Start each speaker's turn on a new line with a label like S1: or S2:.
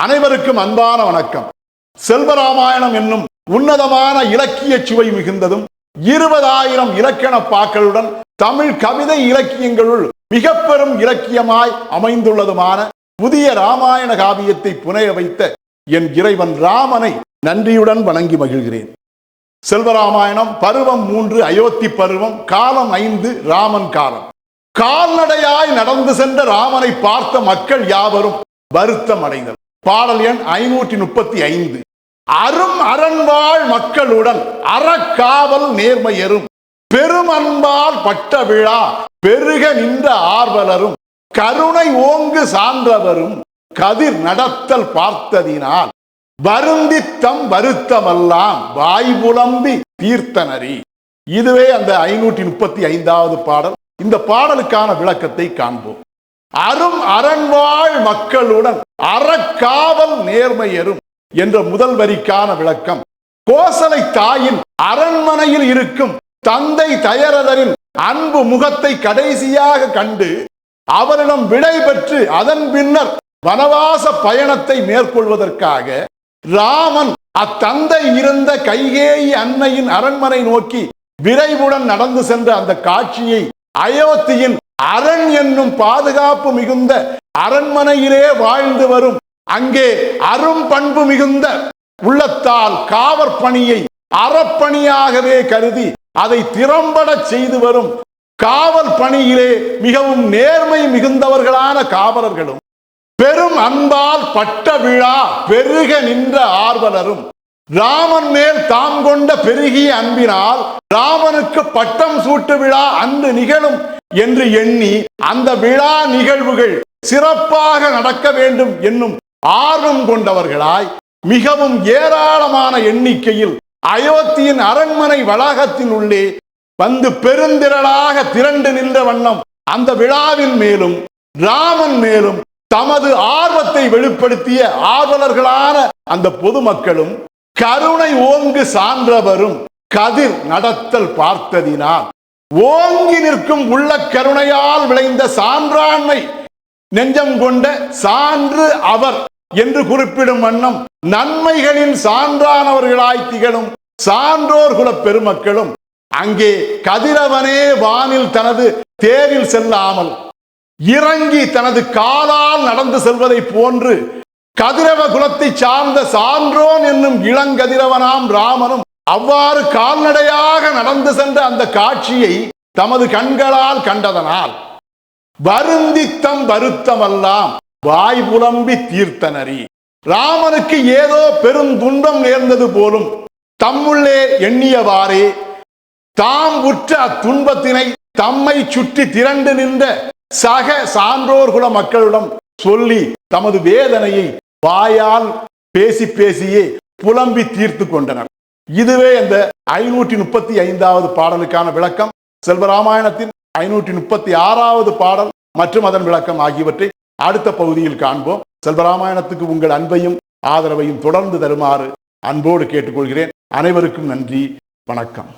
S1: அனைவருக்கும் அன்பான வணக்கம். செல்வராமாயணம் என்னும் உன்னதமான இலக்கிய சுவை மிகுந்ததும் இருபதாயிரம் இலக்கண பாக்களுடன் தமிழ் கவிதை இலக்கியங்களுள் மிக பெரும் இலக்கியமாய் அமைந்துள்ளதுமான புதிய ராமாயண காவியத்தை புனைய வைத்த என் இறைவன் ராமனை நன்றியுடன் வணங்கி மகிழ்கிறேன். செல்வராமாயணம் பருவம் மூன்று அயோத்தி பருவம் காலம் ஐந்து ராமன் காலம். கால்நடையாய் நடந்து சென்ற ராமனை பார்த்த மக்கள் யாவரும் வருத்தம் அடைந்தனர் பாடல் எண் ஐநூற்றி முப்பத்தி ஐந்து அரும் அரண்வாழ் மக்களுடன் அறக்காவல் நேர்மையரும் பெருமன்பால் பட்ட விழா பெருக நின்ற ஆர்வலரும் கருணை ஓங்கு சான்றவரும் கதிர் நடத்தல் பார்த்ததினால் வருந்தித்தம் வருத்தமெல்லாம் வாய் புலம்பி தீர்த்தனரி. இதுவே அந்த ஐநூற்றி முப்பத்தி ஐந்தாவது பாடல். இந்த பாடலுக்கான விளக்கத்தை காண்போம். அரும் அரண்வாழ் மக்களுடன் அறக்காவல் நேர்மையரும் என்ற முதல் வரிக்கான விளக்கம். கோசலை தாயின் அரண்மனையில் இருக்கும் தந்தை தயரதரின் அன்பு முகத்தை கடைசியாக கண்டு அவரிடம் விடை பெற்று அதன் பின்னர் வனவாச பயணத்தை மேற்கொள்வதற்காக ராமன் அத்தந்தை இருந்த கைகேயி அன்னையின் அரண்மனை நோக்கி விரைவுடன் நடந்து சென்ற அந்த காட்சியை அயோத்தியின் அரண் என்னும் பாதுகாப்பு மிகுந்த அரண்மனையிலே வாழ்ந்து வரும். அங்கே அரும் பண்பு மிகுந்த உள்ளத்தால் காவற் பணியை அறப்பணியாகவே கருதி அதை திறம்பட செய்து வரும். காவல் பணியிலே மிகவும் நேர்மை மிகுந்தவர்களான காவலர்களும் பெரும் அன்பால் பட்ட விழா பெருக நின்ற ஆர்வலரும் ராமன் மேல் தாம் கொண்ட பெருகிய அன்பினால் ராமனுக்கு பட்டம் சூட்டு விழா அன்று நிகழும் என்று எண்ணி அந்த விழா நிகழ்வுகள் சிறப்பாக நடக்க வேண்டும் என்னும் ஆர்வம் கொண்டவர்களாய் மிகவும் ஏராளமான எண்ணிக்கையில் அயோத்தியின் அரண்மனை வளாகத்தின் உள்ளே வந்து பெருந்திரளாக திரண்டு நின்ற வண்ணம் அந்த விழாவின் மேலும் ராமன் மேலும் தமது ஆர்வத்தை வெளிப்படுத்திய ஆர்வலர்களான அந்த பொதுமக்களும் கருணை ஓங்கு சான்றவரும் கதிர் நடத்தல் பார்த்ததினால் ஓங்கி நிற்கும் உள்ள கருணையால் விளைந்த சான்றாண்மை. நெஞ்சம் கொண்ட சான்று அவர் என்று குறிப்பிடும் வண்ணம் நன்மைகளின் சான்றானவர்களாய் திகழும் சான்றோர் குல பெருமக்களும் அங்கே கதிரவனே வானில் தனது தேரில் செல்லாமல் இறங்கி தனது காலால் நடந்து செல்வதை போன்று கதிரவ குலத்தை சார்ந்த சான்றோன் என்னும் இளங்கதிரவனாம் ராமனும் அவ்வாறு கால்நடையாக நடந்து சென்ற அந்த காட்சியை தமது கண்களால் கண்டதனால் வருந்தித்தம் வருத்தமெல்லாம் வாய் புலம்பி தீர்த்தனரி. ராமனுக்கு ஏதோ பெரும் துன்பம் நேர்ந்தது போலும் தம்முள்ளே எண்ணியவாறே தாம் உற்ற அத்துன்பத்தினை தம்மை சுற்றி திரண்டு நின்ற சக சான்றோர் குல மக்களிடம் சொல்லி தமது வேதனையை வாயால் பேசி பேசியே புலம்பி தீர்த்து கொண்டனர். இதுவே இந்த ஐநூற்றி முப்பத்தி ஐந்தாவது பாடலுக்கான விளக்கம். செல்வராமாயணத்தின் ஐநூற்றி முப்பத்தி ஆறாவது பாடல் மற்றும் அதன் விளக்கம் ஆகியவற்றை அடுத்த பகுதியில் காண்போம். செல்வராமாயணத்துக்கு உங்கள் அன்பையும் ஆதரவையும் தொடர்ந்து தருமாறு அன்போடு கேட்டுக்கொள்கிறேன். அனைவருக்கும் நன்றி. வணக்கம்.